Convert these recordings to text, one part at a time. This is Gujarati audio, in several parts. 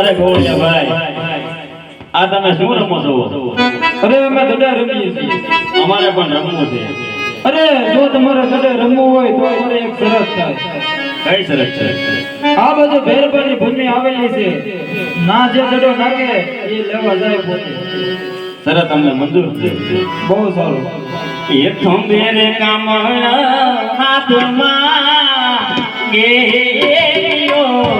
અરે ગોળિયા ભાઈ આ તમે શું રમો છો? અરે અમે ગડા રમીએ છીએ. અમારે પણ રમવું છે. અરે જો તમારે ગડે રમવું હોય તો અમારે એક સરસ થાય. કઈ સરસ છે? આ બધો ભેરભાની ભૂમિ આવેલી છે. ના જે ગડો નાખે એ લેવા જાય પોતે. સરસ તમને મંજૂર છે બહુ સારું. એક ખંભેરે કામળા હાથમાં ગેયો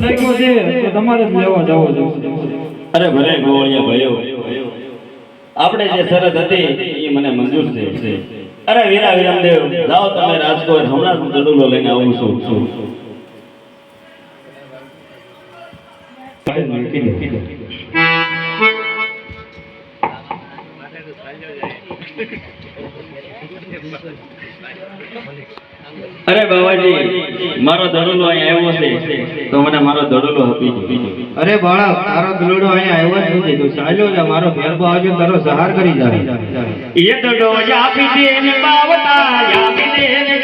નાખ્યો છે તો તમારે જ લેવા જવો જોઈએ અરે ભલે ગોળિયા ભયો. આપણે જે શરત હતી એ મને મંજૂર છે. અરે વીરા વિરમદેવ, જાઓ તમે રાજકોટ, હમણાં હું દડુલો લઈને આવું છું. અરે બાબાજી મારો ધડુલો અહીંયા આવ્યો છે તો મને મારો ધડુલો આપી અરે બાળક તારો ધડુલો અહીંયા આવ્યો છે તો ચાલ્યો જા મારો ભેરબો આવજો તારો સહાર કરી જાય એ દડો આપી દે ને બાવતા આપી દે ને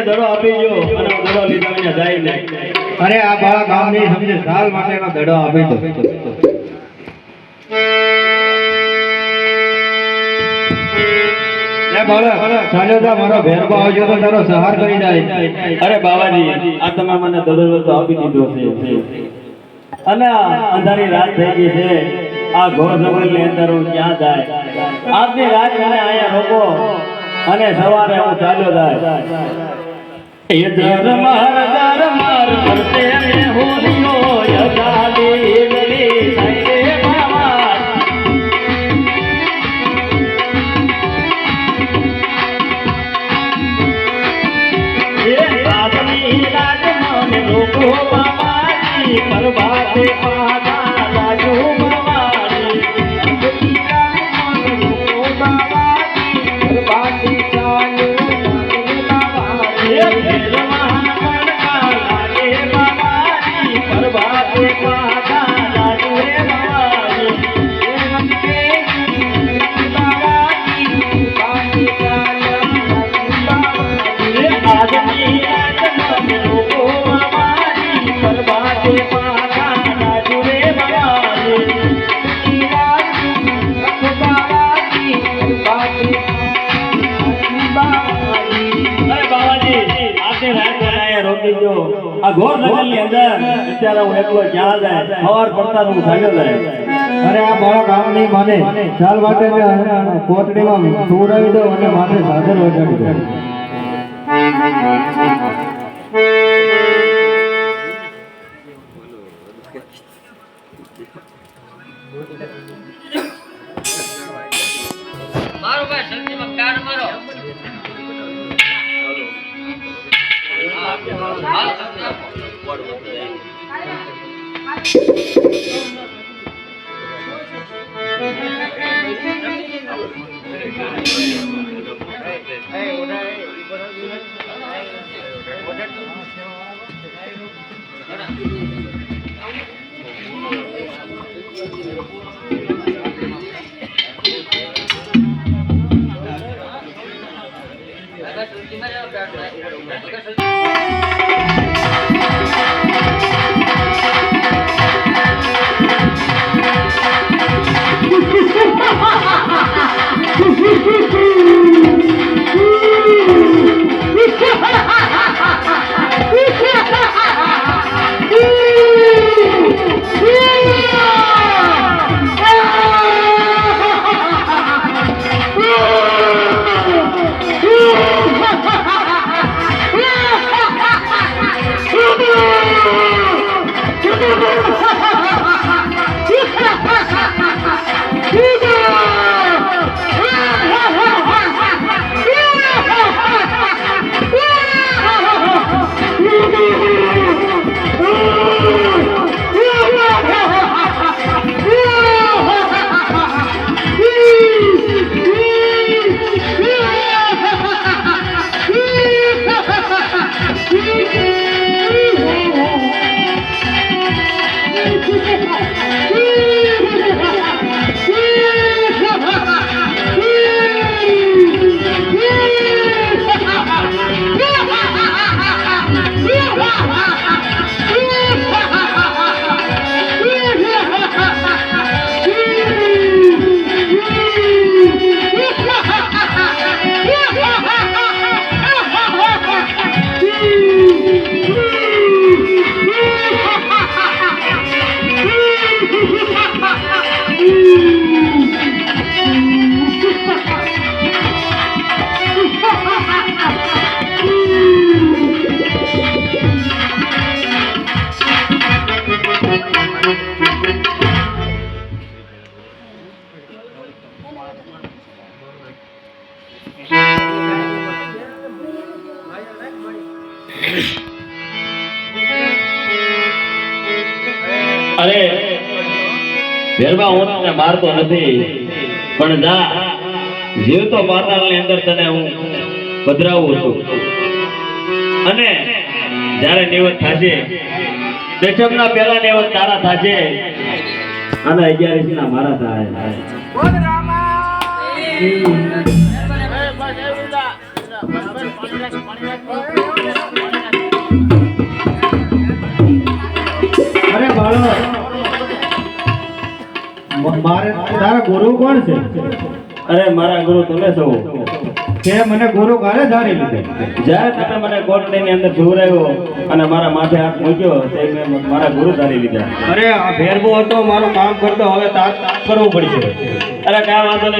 મને દડો આપી જો અને દડો લીધા મને જાય નહીં. અરે આ બાળા ગામની સમજે સાલ માટેનો દડો આપી દો. અને અંધારી રાત છે. આ ઘોર જંગલની અંદર ક્યાં જાય? આજની રાત મને અહીંયા રોકો અને સવારે હું ચાલ્યો જાય. એ દર માર દર માર ફરતે રે હોલિયો યગાલી ગલી આ ઘોર જંગલની અંદર. અત્યારે હું એકલો ક્યાં જાય સવાર પડતા હું જાગ્યો જાય અરે આ બાળક કામ નહીં માને. ચાલ માટે કોટડીમાં સુવડાવી દો અને માથે સાદર વટાડી દો. મારો ભાઈ શક્તિમાં કાર્ડ મારો. ಮಾರ್ಪಾಡುವಂತದೆ Gracias. Thank you. અરે વેરમાં હું તને મારતો નથી પણ જા જીવતો પાતાળની અંદર તને હું પધરાવું છું અને જ્યારે નિવત થશે દશમના પહેલા નિવત તારા થશે અને અગિયારીસ ના મારા થાય મારે તારા ગુરુ કોણ છે? અરે મારા ગુરુ તમે છો. તે મને ગુરુ કાલે ધારી લીધે. જ્યારે તમે મને કોટડીની અંદર જોવરાયો અને મારા માથે હાથ મૂક્યો તે મેં મારા ગુરુ ધારી લીધા. અરે આ ભેરવો હતો મારું કામ કરતો હવે તાર કરવું પડશે. અરે કાંઈ વાંધો નહીં